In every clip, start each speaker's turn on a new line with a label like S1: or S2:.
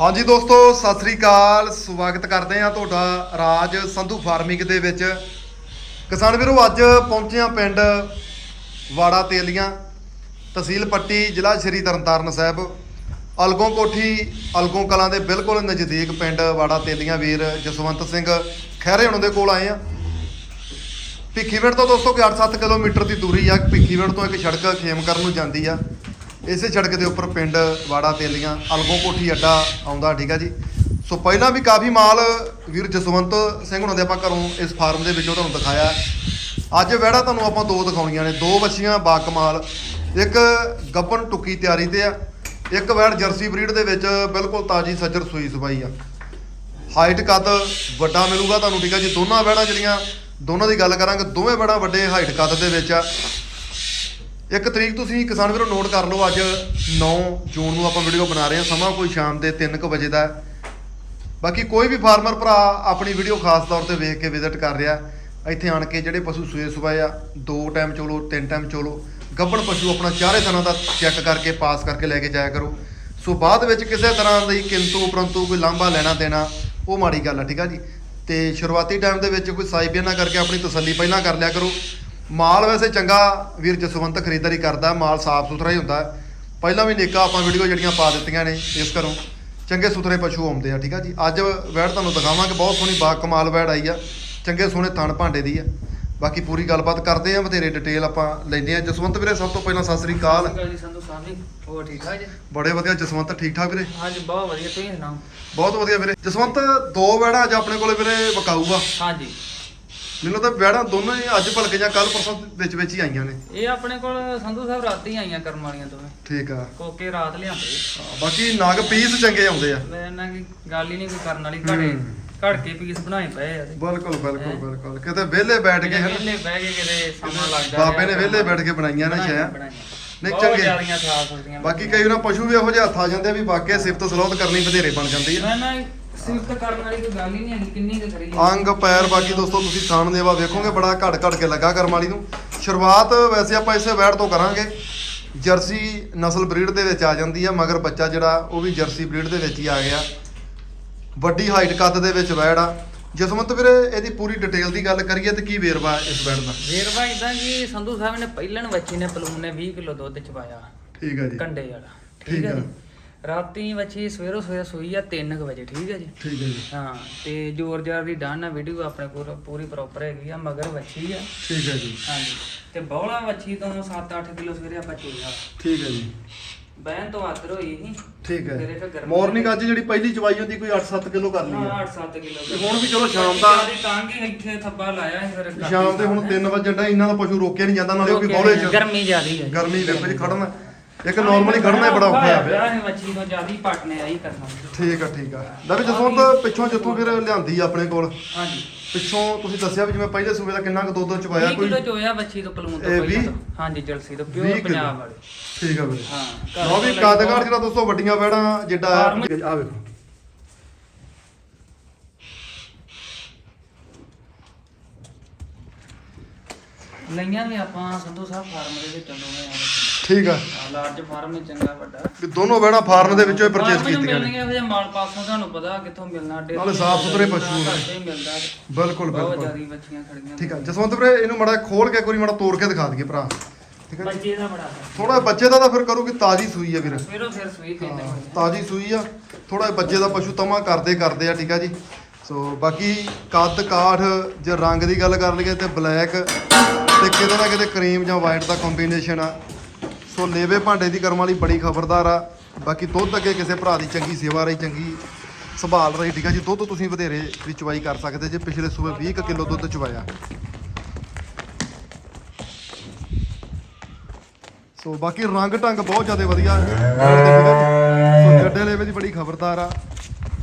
S1: ਹਾਂਜੀ ਦੋਸਤੋ, ਸਤਿ ਸ੍ਰੀ ਅਕਾਲ। ਸਵਾਗਤ ਕਰਦੇ ਆ ਤੁਹਾਡਾ ਰਾਜ ਸੰਧੂ ਫਾਰਮਿੰਗ ਦੇ ਵਿੱਚ। ਕਿਸਾਨ ਵੀਰੋ, ਅੱਜ ਪਹੁੰਚੇ ਆ ਪਿੰਡ ਵਾੜਾ ਤੇਲੀਆਂ, ਤਹਿਸੀਲ ਪੱਟੀ, ਜ਼ਿਲ੍ਹਾ ਸ਼੍ਰੀ ਤਰਨਤਾਰਨ ਸਾਹਿਬ। ਅਲਗੋਂ ਕੋਠੀ, ਅਲਗੋਂ ਕਲਾਂ ਦੇ ਬਿਲਕੁਲ ਨਜ਼ਦੀਕ ਪਿੰਡ ਵਾੜਾ ਤੇਲੀਆਂ ਵੀਰ ਜਸਵੰਤ ਸਿੰਘ ਖਹਿਰੇ ਉਹਨਾਂ ਦੇ ਕੋਲ ਆਏ ਆ ਭਿੱਖੀਵਿੰਡ ਤੋਂ ਦੋਸਤੋ, ਕਿ 8-7 ਕਿਲੋਮੀਟਰ ਦੀ ਦੂਰੀ ਆ। ਭਿੱਖੀਵਿੰਡ ਤੋਂ ਇੱਕ ਸੜਕ ਖੇਮਕਰ ਨੂੰ ਜਾਂਦੀ ਆ। ਇਸੇ ਸੜਕ ਦੇ ਉੱਪਰ ਪਿੰਡ ਵਾੜਾ ਤੇਲੀਆਂ, ਅਲਗੋਂ ਕੋਠੀ ਅੱਡਾ ਆਉਂਦਾ, ਠੀਕ ਆ ਜੀ। ਸੋ ਪਹਿਲਾਂ ਵੀ ਕਾਫੀ ਮਾਲ ਵੀਰ ਜਸਵੰਤ ਸਿੰਘ ਹੁਣਾਂ ਦੇ ਆਪਾਂ ਘਰੋਂ ਇਸ ਫਾਰਮ ਦੇ ਵਿੱਚੋਂ ਤੁਹਾਨੂੰ ਦਿਖਾਇਆ। ਅੱਜ ਵਹਿੜਾ ਤੁਹਾਨੂੰ ਆਪਾਂ ਦੋ ਦਿਖਾਉਣੀਆਂ ਨੇ, ਦੋ ਬੱਚੀਆਂ ਬਾ ਕਮਾਲ। ਇੱਕ ਗੱਬਨ ਟੁੱਕੀ ਤਿਆਰੀ ਤੇ ਆ, ਇੱਕ ਵੈੜ ਜਰਸੀ ਬਰੀਡ ਦੇ ਵਿੱਚ ਬਿਲਕੁਲ ਤਾਜੀ ਸੱਜਰ ਸੂਈ ਸਬਾਈ ਆ। ਹਾਈਟ ਕੱਦ ਵੱਡਾ ਮਿਲੂਗਾ ਤੁਹਾਨੂੰ, ਠੀਕ ਆ ਜੀ। ਦੋਨਾਂ ਵੈੜਾਂ ਜਿਹੜੀਆਂ, ਦੋਨਾਂ ਦੀ ਗੱਲ ਕਰਾਂਗੇ, ਦੋਵੇਂ ਵੈੜਾਂ ਵੱਡੇ ਹਾਈਟ ਕੱਦ ਦੇ ਵਿੱਚ ਆ। ਇੱਕ ਤਰੀਕ ਤੁਸੀਂ ਕਿਸਾਨ ਵੀਰੋ ਨੋਟ ਕਰ ਲਓ, ਅੱਜ 9 ਜੂਨ ਨੂੰ ਆਪਾਂ ਵੀਡੀਓ ਬਣਾ ਰਹੇ ਹਾਂ, ਸਮਾਂ ਕੋਈ ਸ਼ਾਮ ਦੇ 3:00 ਵਜੇ ਦਾ। ਬਾਕੀ ਕੋਈ ਵੀ ਫਾਰਮਰ ਭਰਾ ਆਪਣੀ ਵੀਡੀਓ ਖਾਸ ਤੌਰ ਤੇ ਵੇਖ ਕੇ ਵਿਜ਼ਿਟ ਕਰ ਰਿਹਾ, ਇੱਥੇ ਆਣ ਕੇ ਜਿਹੜੇ ਪਸ਼ੂ ਸੂਏ ਸੁਬਾਏ ਆ, ਦੋ ਟਾਈਮ ਚੋਲੋ, ਤਿੰਨ ਟਾਈਮ ਚੋਲੋ, ਗੱਭਣ ਪਸ਼ੂ ਆਪਣਾ ਚਾਰੇ ਤਰ੍ਹਾਂ ਦਾ ਚੈੱਕ ਕਰਕੇ ਪਾਸ ਕਰਕੇ ਲੈ ਕੇ ਜਾਇਆ ਕਰੋ। ਸੋ ਬਾਅਦ ਵਿੱਚ ਕਿਸੇ ਤਰ੍ਹਾਂ ਦੀ ਕਿੰਤੂ ਪਰੰਤੂ ਕੋਈ ਲਾਂਭਾ ਲੈਣਾ ਦੇਣਾ, ਉਹ ਮਾੜੀ ਗੱਲ ਆ, ਠੀਕ ਆ ਜੀ? ਤੇ ਸ਼ੁਰੂਆਤੀ ਟਾਈਮ ਦੇ ਵਿੱਚ ਕੋਈ ਸਾਈ ਨਾ ਕਰਕੇ ਆਪਣੀ ਤਸੱਲੀ ਪਹਿਲਾਂ ਕਰ ਲਿਆ ਕਰੋ। ਮਾਲ ਵੈਸੇ ਚੰਗਾ ਵੀਰ ਜਸਵੰਤ ਖਰੀਦਦਾਰੀ ਕਰਦਾ ਮਾਲ ਸਾਫ਼ ਸੁਥਰਾ ਹੀ ਹੁੰਦਾ। ਪਹਿਲਾਂ ਵੀ ਨੇਕਾ ਆਪਾਂ ਵੀਡੀਓ ਜਿਹੜੀਆਂ ਪਾ ਦਿੱਤੀਆਂ ਨੇ ਇਸ ਘਰੋਂ। ਚੰਗੇ ਸੁਥਰੇ ਪਸ਼ੂ ਆਉਂਦੇ ਆ ਠੀਕ ਆ ਜੀ? ਅੱਜ ਵੈੜ ਤੁਹਾਨੂੰ ਦਿਖਾਵਾਂਗੇ ਬਹੁਤ ਸੋਹਣੀ ਬਾ ਕਮਾਲ ਵੈੜ ਆਈ ਆ। ਚੰਗੇ ਸੋਹਣੇ ਥਣ ਭਾਂਡੇ ਦੀ ਆ। ਬਾਕੀ ਪੂਰੀ ਗੱਲਬਾਤ ਕਰਦੇ ਆ ਬਥੇਰੇ ਡਿਟੇਲ ਆਪਾਂ ਲੈਂਦੇ ਆ। ਜਸਵੰਤ ਵੀਰੇ ਸਭ ਤੋਂ ਪਹਿਲਾਂ ਸਤਿ ਸ੍ਰੀ ਅਕਾਲ।
S2: ਜੀ ਸੰਧੂ ਸਾਹਿਬ ਜੀ ਹੋਰ ਠੀਕ ਠਾਕ ਜੀ?
S1: ਬੜੇ ਵਧੀਆ ਜਸਵੰਤ ਠੀਕ ਠਾਕ ਵੀਰੇ?
S2: ਹਾਂਜੀ ਬਹੁਤ ਵਧੀਆ ਤੁਸੀਂ ਸੁਣਾਓ?
S1: ਬਹੁਤ ਵਧੀਆ ਵੀਰੇ। ਜਸਵੰਤ ਦੋ ਵੈੜਾਂ ਅੱਜ ਆਪਣੇ ਕੋਲੇ ਵੀਰੇ ਵਿਕਾਊ ਆ
S2: ਹਾਂਜੀ
S1: ਮੈਨੂੰ ਤਾਂ ਵੈੜਾਂ ਦੋਨੋਂ ਹੀ ਅੱਜ ਭਲਕੇ ਜਾਂ ਕੱਲ ਪਰਸੋਂ ਵਿੱਚ ਵਿੱਚ ਹੀ ਆਈਆਂ ਨੇ।
S2: ਇਹ ਆਪਣੇ ਕੋਲ ਸੰਧੂ ਸਾਹਿਬ ਰਾਤੀ ਆਈਆਂ ਕਰਮ ਵਾਲੀਆਂ ਦੋਵੇਂ।
S1: ਠੀਕ ਆ।
S2: ਕੋਕੇ ਰਾਤ ਲਿਆਂਦੇ।
S1: ਹਾਂ, ਬਾਕੀ ਨਗ ਪੀਸ ਚੰਗੇ ਆਉਂਦੇ ਆ।
S2: ਮੈਂ ਇਹਨਾਂ ਦੀ ਗੱਲ ਹੀ ਨਹੀਂ ਕੋਈ ਕਰਨ ਵਾਲੀ ਘੜੇ
S1: ਹੂੰ।
S2: ਘੜ ਕੇ ਪੀਸ ਬਣਾਏ ਪਏ ਆ ਤੇ
S1: ਬਿਲਕੁਲ ਬਿਲਕੁਲ
S2: ਹੈਂ।
S1: ਬਿਲਕੁਲ ਕਿਤੇ ਵਿਹਲੇ ਬੈਠ ਕੇ ਹਨ।
S2: ਵਿਹਲੇ ਬਹਿ ਕੇ ਕਿਤੇ ਸਮਾਂ ਲੱਗ ਜਾਂਦਾ
S1: ਬਾਬੇ ਨੇ ਵਿਹਲੇ ਬੈਠ ਕੇ ਬਣਾਈਆਂ ਨੇ ਸ਼ਾਇਦ ਨਹੀਂ, ਚੰਗੇ।
S2: ਜਿਆਦੀਆਂ ਸਾਫ਼ ਸੁਥਰੀਆਂ
S1: ਬਾਕੀ ਕਈ ਵਾਰ ਪਸ਼ੂ ਵੀ ਇਹੋ ਜਿਹੇ ਹੱਥ ਆ ਜਾਂਦੇ ਆ ਵੀ ਵਾਕਿਆ ਸਿਫਤ ਸਲੋਤ ਕਰਨੀ ਵਧੇਰੇ ਬਣ ਜਾਂਦੀ ਹੈ
S2: ਮੈਂ ਨਾ ਸਿਫਤ ਕਰਨ ਵਾਲੀ ਕੋਈ ਗੱਲ ਹੀ ਨਹੀਂ ਹੈਗੀ ਕਿੰਨੀ ਕੁ ਕਰੀਏ
S1: ਅੰਗ ਪੈਰ ਬਾਕੀ ਦੋਸਤੋ ਤੁਸੀਂ ਥਾਣ ਦੇਵਾ ਵੇਖੋਗੇ ਬੜਾ ਘੜ ਘੜ ਕੇ ਲੱਗਾ ਕਰਮ ਵਾਲੀ ਨੂੰ। ਸ਼ੁਰੂਆਤ ਵੈਸੇ ਆਪਾਂ ਇਸੇ ਵੈੜ ਤੋਂ ਕਰਾਂਗੇ। ਜਰਸੀ ਨਸਲ ਬਰੀਡ ਦੇ ਵਿੱਚ ਆ ਜਾਂਦੀ ਆ ਮਗਰ ਬੱਚਾ ਜਿਹੜਾ ਉਹ ਵੀ ਜਰਸੀ ਬਰੀਡ ਦੇ ਵਿੱਚ ਹੀ ਆ ਗਿਆ। ਵੱਡੀ ਹਾਈਟ ਕੱਦ ਦੇ ਵਿੱਚ ਵੈੜ ਆ ਜਸਵੰਤ ਵੀਰੇ ਇਹਦੀ ਪੂਰੀ ਡਿਟੇਲ ਦੀ ਗੱਲ ਕਰੀਏ ਤੇ ਕੀ ਵੇਰਵਾ ਇਸ ਵੈੜ ਦਾ?
S2: ਵੇਰਵਾ ਇਦਾਂ ਜੀ ਸੰਧੂ ਸਾਹਿਬ ਨੇ ਪਹਿਲਣ ਬੱਚੀ ਨੇ ਪਲੂਨ ਨੇ 20 ਕਿਲੋ ਦੁੱਧ ਚਵਾਇਆ
S1: ਠੀਕ ਹੈ ਜੀ।
S2: ਕੰਡੇ ਵਾਲਾ।
S1: ਠੀਕ ਆ।
S2: ਜੀ। ਰਾਤੀ ਵੱਛੀ ਸਵੇਰੋ ਸਵੇਰੇ ਸੂਈ ਆ 3 ਵਜੇ ਠੀਕ ਹੈ ਜੀ?
S1: ਠੀਕ ਹੈ ਜੀ।
S2: ਹਾਂ ਤੇ ਜੋਰ ਜਾਰ ਦੀ ਡਾਨ ਆ ਵੀਡੀਓ ਆਪਣੇ ਕੋਲ ਪੂਰੀ ਪ੍ਰੋਪਰ ਹੈਗੀ ਆ ਮਗਰ ਵੱਛੀ ਆ।
S1: ਠੀਕ ਹੈ ਜੀ
S2: ਹਾਂਜੀ ਤੇ ਬੌਲਾ ਵੱਛੀ ਤੋਂ 7-8 ਕਿਲੋ ਸਵੇਰੇ ਆਪਾਂ ਚੋਇਆ
S1: ਠੀਕ ਹੈ ਜੀ।
S2: ਬਹਿਨ ਤੋਂ ਆਦਰ ਹੋਈ ਸੀ।
S1: ਠੀਕ ਹੈ ਮਾਰਨਿੰਗ ਅੱਜ ਜਿਹੜੀ ਪਹਿਲੀ ਚਵਾਈ ਹੁੰਦੀ ਕੋਈ 8-7 ਕਿਲੋ ਕਰ ਲਈ
S2: ਹਾਂ
S1: ਆ
S2: 8-7 ਕਿਲੋ
S1: ਤੇ ਹੁਣ ਵੀ ਚਲੋ ਸ਼ਾਮ ਦਾ-
S2: ਟਾਂਗੀ ਇੱਥੇ ਥੱਬਾ ਲਾਇਆ ਫਿਰ
S1: ਸ਼ਾਮ ਦੇ ਹੁਣ 3 ਵਜੇ ਦਾ ਇਹਨਾਂ ਦਾ ਪਸ਼ੂ ਰੋਕਿਆ ਨਹੀਂ ਜਾਂਦਾ ਨਾਲੇ ਵੀ ਬੌਲੇ ਚ।
S2: ਗਰਮੀ ਜ਼ਿਆਦੀ ਹੈ
S1: ਗਰਮੀ ਦੇ ਵਿੱਚ ਖੜਨਾ। ਇੱਕ ਨਾਰਮਲੀ ਖੜਨਾ ਹੀ ਬੜਾ ਔਖਾ ਆ ਪਿਆ
S2: ਹੈ ਵੱਛੀ ਤੋਂ ਜ਼ਿਆਦੀ ਪਟਨੇ ਆਈ ਕਰਨਾ।
S1: ਠੀਕ ਆ ਠੀਕ ਆ। ਲੈ ਵੀ ਜਸਵੰਤ ਪਿੱਛੋਂ ਜਿੱਥੋਂ ਫਿਰ ਲਿਆਂਦੀ ਆ ਆਪਣੇ ਕੋਲ।
S2: ਹਾਂਜੀ।
S1: ਪਿੱਛੋਂ ਤੁਸੀਂ ਦੱਸਿਆ ਵੀ ਜਿਵੇਂ ਪਹਿਲੇ ਸੂਬੇ ਦਾ ਕਿੰਨਾ ਕੁ ਦੁੱਧ ਚਵਾਇਆ
S2: 20
S1: ਕੋਈ?
S2: ਕਿਲੋ ਚੋਇਆ ਬੱਚੀ ਤੋਂ ਪਲੂਨ ਤੋਂ
S1: ਇਹ
S2: ਪਹਿਲਾਂ
S1: ਵੀਹ?
S2: ਤੋਂ। ਹਾਂਜੀ ਜਲਸੀ ਤੋਂ
S1: 20
S2: ਪਿਓਰ
S1: ਕਿਲੋ।
S2: ਪੰਜਾਬ ਵਾਲੇ।
S1: ਠੀਕ ਆ ਵੀਰੇ।
S2: ਹਾਂ
S1: ਲਓ ਵੀ
S2: ਤੋਂ
S1: ਕਾਦਗਾਰ ਜਿਹੜਾ ਦੋਸਤੋ ਵੱਡੀਆਂ ਵੈੜਾਂ ਜਿੱਡਾ ਆ ਵੇਖੋ।
S2: ਲਈਆਂ ਵੀ ਆਪਾਂ ਸੰਧੂ ਸਾਹਿਬ ਫਾਰਮ ਦੇ ਵਿੱਚੋਂ ਦੋਵੇਂ ਆ।
S1: ਠੀਕ ਆ।
S2: ਲਾਰਜ ਫਾਰਮ ਹੀ ਚੰਗਾ ਵੱਡਾ।
S1: ਵੀ ਦੋਨੋਂ ਵੈੜਾਂ ਫਾਰਮ ਦੇ ਵਿੱਚੋਂ ਹੀ ਪਰਚੇਸ ਕੀਤੀਆਂ ਨੇ।
S2: ਮਿਲਣਗੇ ਮਾਲ ਪਾਸੋਂ ਤੁਹਾਨੂੰ ਪਤਾ ਕਿੱਥੋਂ ਮਿਲਣਾ ਡੇਰੀ
S1: ਨਾਲੇ ਸਾਫ਼ ਸੁਥਰੇ ਪਸ਼ੂ ਨੇ।
S2: ਮਿਲਦਾ।
S1: ਬਿਲਕੁਲ
S2: ਬਹੁਤ
S1: ਬਿਲਕੁਲ।
S2: ਜ਼ਿਆਦੀ ਬੱਚੀਆਂ ਖੜੀਆਂ
S1: ਠੀਕ ਆ। ਜਸਵੰਤ ਵੀਰੇ ਇਹਨੂੰ ਮੜਾ ਖੋਲ ਕੇ ਵਾਰੀ ਮੜਾ ਤੋੜ ਕੇ ਦਿਖਾ ਦਈਏ ਭਰਾ। ਠੀਕ ਆ
S2: ਬੱਚੇ ਦਾ ਬੜਾ
S1: ਥੋੜਾ ਬੱਚੇ ਦਾ ਤਾਂ ਫਿਰ ਕਰੂਗੀ ਤਾਜੀ ਸੂਈ ਆ ਵੀਰ।
S2: ਫਿਰ ਸੂਈ ਪੀਂਦੇ
S1: ਹਾਂ,
S2: ਹੋਏ
S1: ਤਾਜੀ ਸੂਈ ਆ। ਥੋੜਾ ਬੱਚੇ ਦਾ ਪਸ਼ੂ ਤਮਾ ਕਰਦੇ ਕਰਦੇ ਆ ਠੀਕ ਆ ਜੀ। ਸੋ ਬਾਕੀ ਕੱਦ ਕਾਠ ਜੇ ਰੰਗ ਦੀ ਗੱਲ ਕਰ ਲਈਏ ਤੇ ਬਲੈਕ ਤੇ ਕਿਤੇ ਨਾ ਕਿਤੇ ਕਰੀਮ ਜਾਂ ਵਾਈਟ ਦਾ ਕੰਬੀਨੇਸ਼ਨ ਆ। ਸੋ ਲੇਵੇ ਭਾਂਡੇ ਦੀ ਕਰਮ ਵਾਲੀ ਬੜੀ ਖਬਰਦਾਰ ਆ। ਬਾਕੀ ਦੁੱਧ ਅੱਗੇ ਕਿਸੇ ਭਰਾ ਦੀ ਚੰਗੀ ਸੇਵਾ ਰਹੀ, ਚੰਗੀ ਸੰਭਾਲ ਰਹੀ, ਠੀਕ ਆ ਜੀ। ਦੁੱਧ ਤੁਸੀਂ ਵਧੇਰੇ ਵੀ ਚਵਾਈ ਕਰ ਸਕਦੇ ਜੇ ਪਿਛਲੇ ਸੂਬੇ 20 ਕੁ ਕਿਲੋ ਦੁੱਧ ਚਵਾਇਆ ਸੋ ਬਾਕੀ ਰੰਗ ਢੰਗ ਬਹੁਤ ਜ਼ਿਆਦਾ ਵਧੀਆ। ਹੈ ਸੋ ਜੱਡੇ ਲੇਵੇ ਦੀ ਬੜੀ ਖਬਰਦਾਰ ਆ।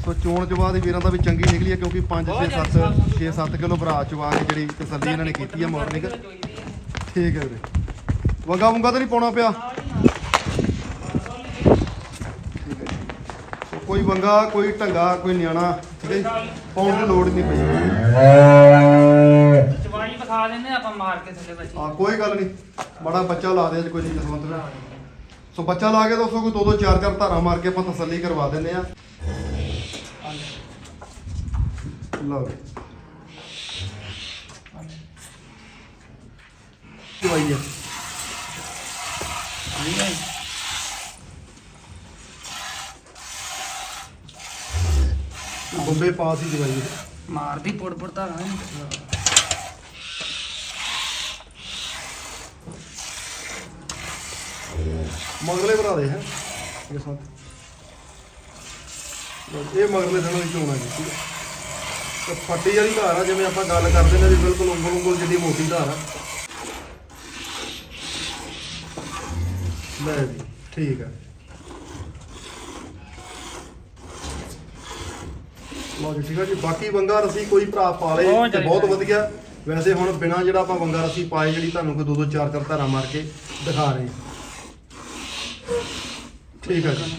S1: ਸੋ ਚੋਣ ਚਵਾ ਦੀ ਵੀਰਾਂ ਦਾ ਵੀ ਚੰਗੀ ਨਿਕਲੀ ਹੈ ਕਿਉਂਕਿ 5 6 7 6 7 ਕਿਲੋ ਭਰਾ ਚਵਾ ਕੇ ਜਿਹੜੀ ਤਸੱਲੀ ਇਹਨਾਂ ਨੇ ਕੀਤੀ ਆ ਮਾਰਨਿੰਗ। ਠੀਕ ਹੈ ਵੀਰੇ। ਵੰਗਾ ਵੁੰਗਾ ਤਾਂ ਨਹੀਂ ਪਾਉਣਾ ਪਿਆ ਠੀਕ ਹੈ ਜੀ। ਸੋ ਕੋਈ ਵੰਗਾ ਕੋਈ ਢੰਗਾ ਕੋਈ ਨਿਆਣਾ ਠੀਕ ਹੈ ਜੀ? ਪਾਉਣ ਦੀ ਲੋੜ ਨਹੀਂ ਪਈ।
S2: ਚਵਾਈ ਵਿਖਾ ਦਿੰਦੇ ਆ ਆਪਾਂ ਮਾਰ ਕੇ ਥੱਲੇ ਬੱਚੀ।
S1: ਆ ਕੋਈ ਗੱਲ ਨਹੀਂ। ਬੜਾ ਬੱਚਾ ਲਾ ਦੇ ਅੱਜ ਕੋਈ ਨਹੀਂ ਜਸਵੰਤ ਨੇ ਸੋ ਬੱਚਾ ਲਾ ਕੇ ਦੋਸਤੋ ਕੋਈ ਦੋ ਦੋ ਚਾਰ ਚਾਰ ਧਾਰਾਂ ਮਾਰ ਕੇ ਆਪਾਂ ਤਸੱਲੀ ਕਰਵਾ ਦਿੰਦੇ ਆ ਲਓ ਜੀ ਦਵਾਈ ਹੈ ਬੰਬੇ ਪਾਸ ਹੀ ਦਵਾਈ
S2: ਮਾਰਦੀ ਪੁੜ ਪੁੜ ਤਾਂ ਨਹੀਂ
S1: ਮਗਲੇ ਭਰਾ ਦੇ ਹੈ। ਇਹ ਸਭ ਇਹ ਮਗਲੇ ਦਿਨੋਂ ਹੀ ਚੋਣਾ ਜੀ। ਠੀਕ ਹੈ। ਤੇ ਫੱਟੀ ਵਾਲੀ ਧਾਰ ਆ ਜਿਵੇਂ ਆਪਾਂ ਗੱਲ ਕਰਦੇ ਨੇ ਵੀ ਬਿਲਕੁਲ ਉਂਗਲ ਉਂਗਲ ਜਿੱਡੀ ਮੋਟੀ ਧਾਰ ਆ। ਲੈ ਜੀ ਠੀਕ ਹੈ ਲਓ ਜੀ ਠੀਕ ਹੈ ਜੀ। ਬਾਕੀ ਵੰਗਾ ਰਸੀ ਕੋਈ ਭਰਾ ਪਾ ਲੇ
S2: ਬਹੁਤ
S1: ਤੇ ਬਹੁਤ
S2: ਜ਼ਿਆਦਾ।
S1: ਵਧੀਆ। ਵੈਸੇ ਹੁਣ ਬਿਨਾ ਜਿਹੜਾ ਆਪਾਂ ਵੰਗਾ ਰਸੀ ਪਾਏ ਜਿਹੜੀ ਤੁਹਾਨੂੰ ਕੋਈ ਦੋ ਦੋ ਚਾਰ ਚਾਰ ਧਾਰਾਂ ਮਾਰ ਕੇ ਦਿਖਾ ਰਹੇ ਹਾਂ। ਠੀਕ ਹੈ ਜੀ।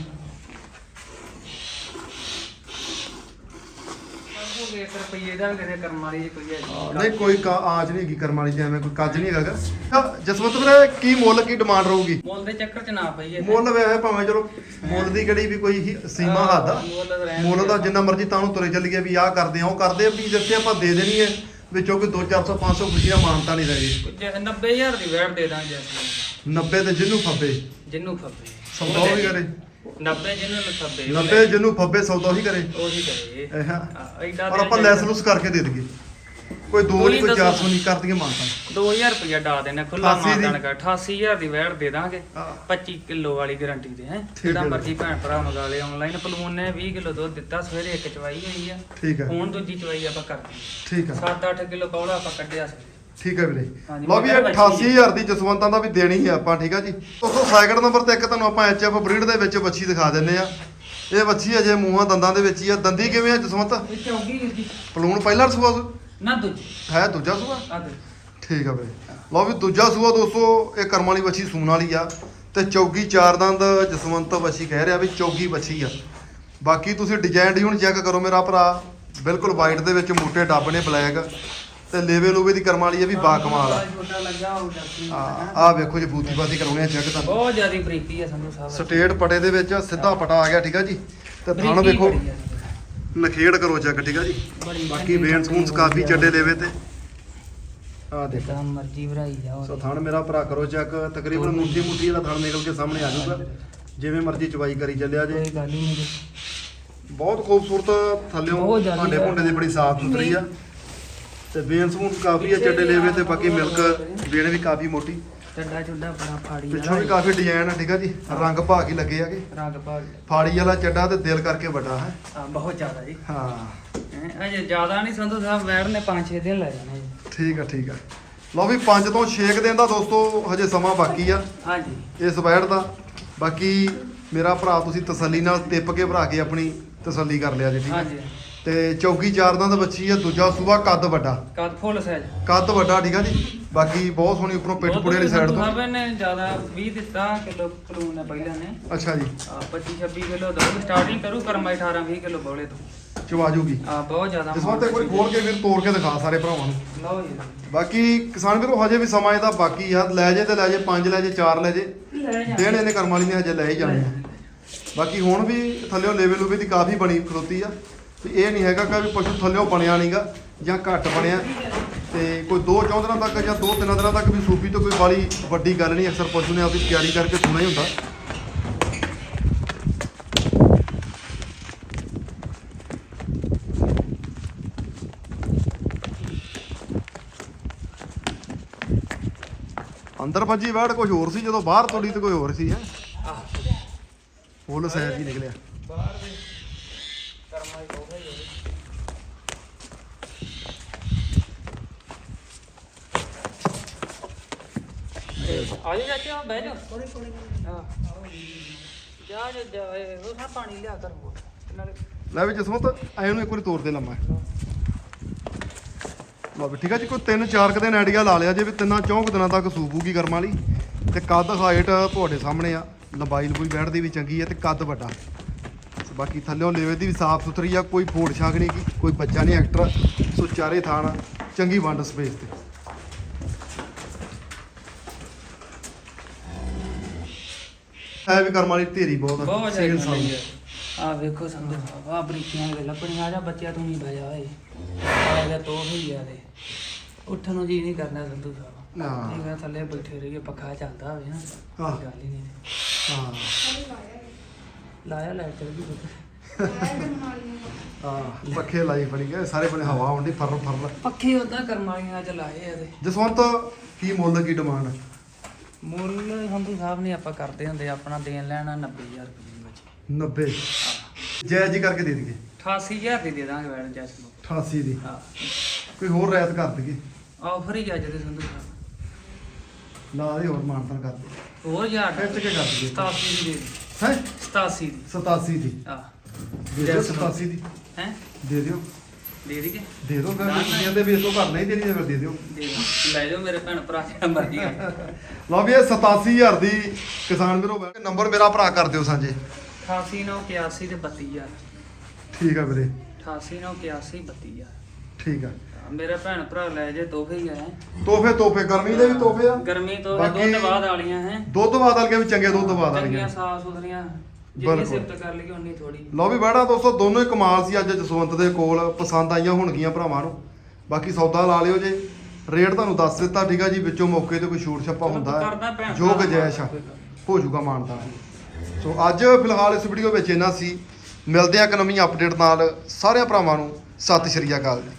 S2: ਉਹ 1 ਰੁਪਏ ਦਾ ਕਿਸੇ ਕਰਮ ਵਾਲੀ ਜੀ ਕੋਈ ਹੈ
S1: ਹਾਂ, ਨਹੀਂ ਕੋਈ ਕਾ- ਆਜ ਨਹੀਂ ਹੈਗੀ ਕਰਮ ਵਾਲੀ ਜਿਵੇਂ ਕੋਈ ਕੱਜ ਨਹੀਂ ਹੈਗਾ ਤਾਂ ਜਸਵੰਤ ਵੀਰੇ ਕੀ ਮੁੱਲ ਕੀ ਡਿਮਾਂਡ ਰਹੂਗੀ?
S2: ਮੁੱਲ ਦੇ ਚੱਕਰ ਚ ਨਾ ਪਈਏ
S1: ਮੁੱਲ ਵੇ ਭਾਵੇਂ ਚਲੋ ਮੁੱਲ ਦੀ ਕਿਹੜੀ ਵੀ ਕੋਈ ਹੀ ਸੀਮਾ ਹੱਦ ਆ।
S2: ਮੁੱਲ ਤਾਂ ਰਹਿਣ
S1: ਮੁੱਲ
S2: ਦੇ।
S1: ਦਾ ਜਿੰਨਾ ਮਰਜ਼ੀ ਤਾਂ ਨੂੰ ਤੁਰੇ ਚੱਲੀਏ ਵੀ ਆਹ ਕਰਦੇ ਆ ਉਹ ਕਰਦੇ ਆ ਵੀ ਜਿੱਥੇ ਆਪਾਂ ਦੇ ਦੇਣੀ ਹੈ ਵਿੱਚੋਂ ਕੋਈ 2 400 500 ਖੁਸ਼ੀਆਂ ਮਾਨਤਾ ਨਹੀਂ ਰਹਿ ਗਈ।
S2: ਜੇ 90000 ਦੀ ਵੈਟ ਦੇ ਦਾਂਗੇ ਅਸੀਂ।
S1: 90 ਤੇ ਜਿਹਨੂੰ ਫੱਬੇ।
S2: ਜਿੰਨੂੰ ਫੱਬੇ।
S1: ਸੌਦਾ ਉਹ ਵੀ ਕਰੇ।
S2: 90 ਜਿਹਨੂੰ ਫੱਬੇ
S1: 90 ਜਿਹਨੂੰ ਫੱਬੇ ਸੌਦਾ ਹੀ ਕਰੇ।
S2: ਉਹੀ ਕਰੇ
S1: ਇਹ ਹਾਂ।
S2: ਹਾਂ, ਐਡਾ
S1: ਔਰ
S2: ਦੇ
S1: ਆਪਾਂ ਲੈਸ ਲੂਸ ਕਰਕੇ ਦੇ ਦਈਏ। ਕੋਈ 2 ਨਹੀਂ ਕੋਈ
S2: ਕੋਈ
S1: 400 ਨਹੀਂ ਕਰ ਦਈਏ ਮਾਨਤਾ।
S2: 2000 ਰੁਪਇਆ ਡਾ ਦੇਣਾ ਖੁੱਲਾ
S1: 88 ਦੀ।
S2: ਮਾਰਦਾਨ ਕਰ। 88000 ਦੀ ਵੈਟ ਦੇ ਦਾਂਗੇ।
S1: ਹਾਂ।
S2: 25 ਕਿਲੋ ਵਾਲੀ ਗਾਰੰਟੀ ਦੇ ਹੈ। ਜਿਹੜਾ। ਮਰਜ਼ੀ ਭੈਣ ਭਰਾ ਮੰਗਾ ਲੇ ਆਨਲਾਈਨ ਪਲੂਨ ਨੇ 20 ਕਿਲੋ ਦੁੱਧ ਦਿੱਤਾ ਸਵੇਰੇ ਇੱਕ ਚਵਾਈ ਹੋਈ ਆ।
S1: ਠੀਕ ਹੈ।
S2: ਹੁਣ ਦੂਜੀ ਚਵਾਈ ਆਪਾਂ ਕਰਦੇ
S1: ਠੀਕ ਹੈ।
S2: 7-8 ਕਿਲੋ ਕੌੜਾ ਆਪਾਂ ਕੱਢਿਆ ਸੀ।
S1: ਠੀਕ ਹੈ ਵੀਰੇ।
S2: ਹਾਂਜੀ,
S1: ਲਓ ਵੀ
S2: ਮਗਰ
S1: ਇਹ
S2: ਬੱਚੀ
S1: 88000 ਦੀ ਜਸਵੰਤਾਂ ਦਾ ਵੀ ਦੇਣੀ ਹੈ ਆਪਾਂ ਠੀਕ ਆ ਜੀ। ਦੋਸਤੋ ਸਾਈਕਲ ਨੰਬਰ ਤੇ ਇੱਕ ਤੁਹਾਨੂੰ ਆਪਾਂ ਐਚਐਫ ਬਰੀਡ ਦੇ ਵਿੱਚ ਬੱਚੀ ਦਿਖਾ ਦਿੰਨੇ ਆ। ਇਹ ਬੱਚੀ ਅਜੇ ਮੂੰਹਾਂ ਦੰਦਾਂ ਦੇ ਵਿੱਚ ਹੀ ਆ। ਦੰਦੀ ਕਿਵੇਂ ਆ ਜਸਵੰਤ?
S2: ਇਹ ਚੌਗੀ ਜੀ।
S1: ਪਲੂਣ ਪਹਿਲਾ ਸੂਆ
S2: ਨਾ ਦੂਜੀ।
S1: ਹੈ ਦੂਜਾ ਸੂਆ?
S2: ਆ ਦੇ
S1: ਠੀਕ ਆ ਵੀਰੇ। ਲਓ ਵੀ ਦੂਜਾ ਸੂਆ ਦੋਸਤੋ ਇਹ ਕਰਮ ਵਾਲੀ ਬੱਚੀ ਸੂਣ ਵਾਲੀ ਆ। ਤੇ ਚੌਗੀ ਚਾਰ ਦੰਦ ਜਸਵੰਤ ਬੱਚੀ ਕਹਿ ਰਿਹਾ ਵੀ ਚੌਗੀ ਬੱਚੀ ਆ। ਬਾਕੀ ਤੁਸੀਂ ਡਿਜ਼ਾਈਨ ਹੁਣ ਚੈੱਕ ਕਰੋ ਮੇਰਾ ਭਰਾ। ਬਿਲਕੁਲ ਵਾਈਟ ਦੇ ਵਿੱਚ ਮੋਟੇ ਡੱਬ ਨੇ ਬਲੈਕ ਤੇ ਲੇਵੇ ਲੂਵੇ ਦੀ ਕਰਮ ਵਾਲੀ ਆ ਵੀ ਬਾ ਕਮਾਲ ਆ।
S2: ਛੋਟਾ ਲੱਗਾ ਉਹ ਜੱਸੀ
S1: ਆ ਆ ਵੇਖੋ ਜੀ ਬੂਤੀ ਬਾਤੀ ਕਰਾਉਣੇ ਆ ਚੈੱਕ ਤੁਹਾਨੂੰ।
S2: ਬਹੁਤ ਜ਼ਿਆਦੀ ਬਰੀਕੀ ਆ ਸੰਧੂ ਸਾਹਿਬ
S1: ਸਟੇਟ ਪਟੇ ਦੇ ਵਿੱਚ ਸਿੱਧਾ ਪਟਾ ਆ ਗਿਆ ਠੀਕ ਆ ਜੀ? ਤੇ ਥਣ ਵੇਖੋ। ਨਖੇੜ ਕਰੋ ਚੈੱਕ ਠੀਕ ਆ ਜੀ? ਬਾਕੀ
S2: ਚੰਗੀ
S1: ਵੇਨ ਸੂਨਸ ਕਾਫੀ ਚੱਡੇ ਲੇਵੇ ਤੇ। ਆ ਦੇਖੋ।
S2: ਜਿੱਦਾਂ ਮਰਜ਼ੀ ਭਰਾਈ ਜਾਓ।
S1: ਸੋ ਥਣ ਮੇਰਾ ਭਰਾ ਕਰੋ ਚੈੱਕ ਤਕਰੀਬਨ ਮੁੱਠੀ ਮੁੱਠੀ ਵਾਲਾ ਥਣ ਨਿਕਲ ਕੇ ਸਾਹਮਣੇ ਆ ਜਾਊਗਾ। ਜਿਵੇਂ ਮਰਜ਼ੀ ਚਵਾਈ ਕਰੀ ਚੱਲਿਆ ਜੇ।
S2: ਕੋਈ ਗੱਲ ਹੀ ਨਹੀਂ।
S1: ਬਹੁਤ ਖੂਬਸੂਰਤ ਥੱਲਿਓਂ ਭਾਂਡੇ ਭੁੰਡੇ ਦੀ ਬੜੀ ਸਾਫ਼ ਸੁਥਰੀ ਆ। ਤੇ ਵੇਨ ਸੂਨਸ ਕਾਫੀ ਆ ਚੱਡੇ ਲੇਵੇ ਤੇ ਬਾਕੀ ਮਿਲਕ ਵੇਨ ਵੀ ਕਾਫੀ ਮੋਟੀ।
S2: ਚੱਡਾ ਚੁੱਡਾ ਬੜਾ ਫਾੜੀ
S1: ਪਿੱਛੋਂ ਵੀ ਕਾਫੀ ਡਿਜ਼ਾਈਨ ਆ ਠੀਕ ਆ ਜੀ? ਰੰਗ ਭਾਗ ਹੀ ਲੱਗੇ ਆਗੇ
S2: ਰੰਗ ਭਾਗ
S1: ਫਾੜੀ ਵਾਲਾ ਚੱਡਾ ਤੇ ਦਿਲ ਕਰਕੇ ਵੱਡਾ ਹੈ।
S2: ਹਾਂ ਬਹੁਤ ਜ਼ਿਆਦਾ ਜੀ।
S1: ਹਾਂ।
S2: ਹੈਂ, ਅਜੇ ਜ਼ਿਆਦਾ ਨਹੀਂ ਸੰਧੂ ਸਾਹਿਬ ਵੈੜ ਨੇ 5-6 ਦਿਨ ਲੈ ਜਾਣੇ
S1: ਠੀਕ ਆ ਠੀਕ ਆ। ਲਓ ਵੀ 5 ਤੋਂ 6 ਦਿਨ ਦਾ ਦੋਸਤੋ ਹਜੇ ਸਮਾਂ ਬਾਕੀ ਆ।
S2: ਹਾਂਜੀ।
S1: ਇਸ ਵੈੜ ਦਾ। ਬਾਕੀ ਮੇਰਾ ਭਰਾ ਤੁਸੀਂ ਤਸੱਲੀ ਨਾਲ ਟਿੱਪ ਕੇ ਭਰਾ ਕੇ ਆਪਣੀ ਤਸੱਲੀ ਕਰ ਲਿਆ ਜੀ ਠੀਕ ਆ?
S2: ਹਾਂਜੀ।
S1: ਤੇ ਚੌਕੀ ਚਾਰ ਦਾ ਬੱਚੀ ਆ ਦੂਜਾ ਸੂਆ ਕੱਦ ਵੱਡਾ।
S2: ਕੱਦ ਫੁੱਲ ਸਾਈਜ਼
S1: ਕੱਦ ਵੱਡਾ ਠੀਕ ਆ ਜੀ? ਬਾਕੀ ਬਹੁਤ ਸੋਹਣੀ ਉੱਪਰੋਂ ਪਿੱਠ ਪੁੜੇ ਵਾਲੀ ਸਾਈਡ ਤੋਂ।
S2: ਸਾਹਿਬ ਨੇ ਜ਼ਿਆਦਾ 20 ਦਿੱਤਾ ਕਿਲੋ ਪਲੂਨ ਨੇ ਪਹਿਲਾਂ ਨੇ।
S1: ਅੱਛਾ ਜੀ।
S2: 25 26 ਕਿਲੋ ਦੋ ਸਟਾਰਟਿੰਗ ਕਰੂ ਕਰਮਾ 18 20 ਕਿਲੋ ਬੋਲੇ ਤੋਂ।
S1: ਚਵਾਜੂਗੀ
S2: ਆ ਬਹੁਤ ਜ਼ਿਆਦਾ
S1: ਇਸ ਵਾਰ ਤੇ ਇੱਕ ਵਾਰੀ ਖੋਲ ਕੇ ਫਿਰ ਤੋੜ ਕੇ ਦਿਖਾ ਸਾਰੇ ਭਰਾਵਾਂ ਨੂੰ।
S2: ਲਓ ਜੀ।
S1: ਬਾਕੀ ਕਿਸਾਨ ਵੀਰੋ ਹਜੇ ਵੀ ਸਮਾਂ ਇਹਦਾ ਬਾਕੀ ਆ। ਲੈ ਜੇ ਤੇ ਲੈ ਜੇ ਪੰਜ ਲੈ ਜੇ ਚਾਰ ਲੈ ਜੇ। ਦੇਣ ਇਹਨੇ ਕਰਮ ਵਾਲੀ ਨੇ ਹਜੇ ਲੈ ਹੀ ਜਾਣੇ ਆ। ਬਾਕੀ ਹੁਣ ਵੀ ਥੱਲਿਓ ਲੈਵਲ ਲੂਵੇ ਦੀ ਕਾਫੀ ਬਣੀ ਖਲੋਤੀ ਆ। ਤੇ ਇਹ ਨਹੀਂ ਹੈਗਾ ਕਿ ਵੀ ਪਸ਼ੂ ਥੱਲਿਓ ਬਣਿਆ ਨਹੀਂਗਾ ਜਾਂ ਘੱਟ ਬਣਿਆ। ਤੇ ਕੋਈ ਦੋ ਚੌਂ ਦਿਨਾਂ ਤੱਕ ਜਾਂ ਦੋ ਤਿੰਨ ਦਿਨਾਂ ਤੱਕ ਵੀ ਸੂਪੀ ਤੋਂ ਕੋਈ ਬਾਲੀ ਵੱਡੀ ਗੱਲ ਨਹੀਂ ਅਕਸਰ ਪਸ਼ੂ ਨੇ ਆਪਦੀ ਤਿਆਰੀ ਕਰਕੇ ਸੋਣਾ ਹੀ ਹੁੰਦਾ। ਅੰਦਰ ਭੱਜੀ ਵੜ ਕੁਝ ਹੋਰ ਸੀ ਜਦੋਂ ਬਾਹਰ ਤੋੜੀ ਤੇ ਕੋਈ ਹੋਰ ਸੀ ਹੈ? ਫੁੱਲ ਸਾਈਜ਼ ਹੀ ਨਿਕਲਿਆ
S2: ਬਾਹਰ ਦੇ ਕਰਮਾ ਹੀ ਬਹੁਤ ਹੈ ਆ ਜਾ ਚਾਚਾ ਬਹਿ ਜਾ। ਥੋੜੀ ਥੋੜੀ ਹਾਂ। ਜਾ ਜਾ ਜਾ ਇਹ ਉਹ ਸਾ ਪਾਣੀ ਲਿਆ ਕਰ ਨਾਲੇ
S1: ਲੈ ਵੀ ਜਸਮਤ ਐ ਨੂੰ ਇੱਕ ਵਾਰੀ ਤੋੜ ਦੇ ਲੰਮਾ। ਲਓ ਵੀ ਠੀਕ ਆ ਜੀ ਕੋਈ ਤਿੰਨ ਚਾਰ ਕੁ ਦਿਨ ਆਈਡੀਆ ਲਾ ਲਿਆ ਜੇ ਵੀ ਤਿੰਨਾਂ ਚੌਂ ਕੁ ਦਿਨਾਂ ਤੱਕ ਸੂਪੂਗੀ ਕਰਮ ਵਾਲੀ। ਤੇ ਕੱਦ ਹਾਈਟ ਤੁਹਾਡੇ ਸਾਹਮਣੇ ਆ ਲੰਬਾਈ ਲੰਬੂਈ ਬੈਠਦੀ ਵੀ ਚੰਗੀ ਆ ਤੇ ਕੱਦ ਵੱਡਾ। ਬਾਕੀ ਥੱਲਿਓਂ ਲੇਵੇ ਦੀ ਵੀ ਸਾਫ਼ ਸੁਥਰੀ ਆ ਕੋਈ ਫੋੜ ਛਾਂਗ ਨਹੀਂ ਕੀ ਕੋਈ ਬੱਚਾ ਨਹੀਂ ਐਕਟਰ ਸੋ ਚਾਰੇ ਥਾਣ ਚੰਗੀ ਵੰਡ ਸਪੇਸ ਤੇ। ਹੈ ਵੀ ਕਰਮ ਵਾਲੀ ਢੇਰੀ ਬਹੁਤ ਆ
S2: ਬਹੁਤ ਜ਼ਿਆਦਾ
S1: ਸਾਲ।
S2: ਹੈ ਆ। ਵੇਖੋ ਸੰਧੂ ਆ ਬਰੀਕੀਆਂ ਵੇਲਾ ਪਣੀਆਂ ਜਾ ਬੱਚਿਆ ਤੂੰ ਨਹੀਂ ਬਜਾ ਓਏ। ਆ ਗਿਆ ਤੋ ਹੀ ਆ ਦੇ ਉੱਠਣ ਨੂੰ ਜੀ ਨਹੀਂ ਕਰਨਾ ਸੰਧੂ ਸਾਹਿਬ।
S1: ਹਾਂ।
S2: ਠੀਕ ਆ ਥੱਲੇ ਬੈਠੇ ਰਹੀਏ ਪੱਖਾ ਚੱਲਦਾ ਹੋਵੇ ਨਾ।
S1: ਹਾਂ।
S2: ਕੋਈ ਗੱਲ ਹੀ ਨਹੀਂ।
S1: ਹਾਂ।
S2: ਲਾਇਆ ਲੈ ਚੱਲ ਗਈ
S1: ਹਾਂ ਪੱਖੇ ਲਾਈ ਫੜੀ ਗਏ ਸਾਰੇ ਬਣੇ ਹਵਾ ਆਉਂਦੀ ਫਰ ਫਰ
S2: ਪੱਖੇ ਉਦਾਂ ਕਰਮਾਲੀਆਂ ਚ ਲਾਏ ਆ ਤੇ।
S1: ਜਸਵੰਤ ਕੀ ਮੁੱਲ ਕੀ ਡਿਮਾਂਡ
S2: ਮੁੱਲ ਸੰਧੂ ਸਾਹਿਬ ਨੇ ਆਪਾਂ ਕਰਦੇ ਹੁੰਦੇ ਆਪਣਾ ਦੇਣ ਲੈਣਾ 90000 ਰੁਪਏ ਵਿੱਚ।
S1: 90 ਜੈ ਜੀ ਕਰਕੇ ਦੇ ਦਈਏ।
S2: 88000 ਦੀ ਦੇ ਦਾਂਗੇ ਵੈਣ ਜੈਸ ਨੂੰ।
S1: 88 ਦੀ?
S2: ਹਾਂ।
S1: ਕੋਈ ਹੋਰ ਰਿਆਇਤ ਕਰ ਦਈਏ।
S2: ਆਫਰ ਹੀ ਅੱਜ ਦੇ ਸੰਧੂ ਸਾਹਿਬ।
S1: ਨਾਲ ਹੀ ਹੋਰ ਮਾਨਤਨ ਕਰ ਦਈਏ
S2: ਹੋਰ ਯਾਰ
S1: ਖਿੱਚ ਕੇ ਕਰ ਦਈਏ?
S2: 87 ਦੀ ਦੇ
S1: ਹੈ?
S2: 87 ਦੀ।
S1: 87 ਦੀ।
S2: ਆ
S1: ਦੇ ਦਿਓ
S2: Yes,
S1: 87 ਦੀ।
S2: ਹੈ?
S1: ਦੇ ਦਿਓ।
S2: ਦੇ ਦੀ ਕੇ।
S1: ਦੇ
S2: ਨਾ, ਨਾ।
S1: ਦੁਨੀਆ ਦੇ ਨਹੀਂ ਦੇਣੀ ਫਿਰ ਦੇ ਦਿਓ।
S2: ਦੇ ਦਿਓ। ਲੈ ਜਾਓ ਮੇਰੇ ਭੈਣ ਭਰਾ ਜਿਹੜਾ ਮਰਜ਼ੀ ਆ।
S1: ਲਓ ਵੀ ਇਹ 87000 ਦੀ ਕਿਸਾਨ ਵੀਰੋ ਨੰਬਰ ਮੇਰਾ ਭਰਾ ਕਰ ਦਿਓ ਸਾਂਝੇ।
S2: 88 ਨੌ 81 ਤੇ 32000
S1: ਠੀਕ ਆ ਵੀਰੇ।
S2: 88 ਨੌ 81 32000
S1: ਠੀਕ ਆ।
S2: ਮੇਰੇ ਭੈਣ ਭਰਾ ਲੈ ਜੇ ਤੋਹਫੇ ਹੀ ਆ।
S1: ਤੋਹਫੇ ਤੋਹਫੇ। ਗਰਮੀ ਦੇ ਵੀ ਤੋਹਫੇ ਆ।
S2: ਗਰਮੀ ਤੋਂ
S1: ਬਾਕੀ-
S2: ਦੁੱਧ ਬਾਅਦ ਵਾਲੀਆਂ ਹੈ।
S1: ਦੁੱਧ ਬਾਦ ਵਾਲੀਆਂ ਵੀ ਚੰਗੇ ਦੁੱਧ ਬਾਦ
S2: ਚੰਗੀਆਂ ਸਾਫ਼ ਸੁਥਰੀਆਂ ਜਿੰਨੀ
S1: ਬਿਲਕੁਲ।
S2: ਸਿਫਤ ਕਰ ਲਈਏ ਉਨੀ ਥੋੜੀ
S1: ਲਓ ਵੀ ਬੈੜਾ ਦੋਸਤੋ ਦੋਨੋਂ ਹੀ ਕਮਾਲ ਸੀ ਅੱਜ ਜਸਵੰਤ ਦੇ ਕੋਲ ਪਸੰਦ ਆਈਆਂ ਹੋਣਗੀਆਂ ਭਰਾਵਾਂ ਨੂੰ। ਬਾਕੀ ਸੌਦਾ ਲਾ ਲਿਓ ਜੇ। ਰੇਟ ਤੁਹਾਨੂੰ ਦੱਸ ਦਿੱਤਾ ਠੀਕ ਆ ਜੀ ਵਿੱਚੋਂ ਮੌਕੇ ਤੇ ਕੋਈ ਛੂਟ ਛੱਪਾ ਹੁੰਦਾ
S2: ਕਰਦਾ
S1: ਹੈ
S2: ਭੈਣ
S1: ਜੋ
S2: ਭਰਾ
S1: ਗਜੈਸ਼ ਆ। ਹੋ ਜਾਊਗਾ ਮਾਨਤਾ। ਸੋ ਅੱਜ ਫਿਲਹਾਲ ਇਸ ਵੀਡੀਓ ਵਿੱਚ ਇਹਨਾਂ ਸੀ। ਮਿਲਦੇ ਆ ਇੱਕ ਨਵੀਂ ਅਪਡੇਟ ਨਾਲ। ਸਾਰਿਆਂ ਭਰਾਵਾਂ ਨੂੰ ਸਤਿ ਸ਼੍ਰੀ ਅਕਾਲ ਜੀ।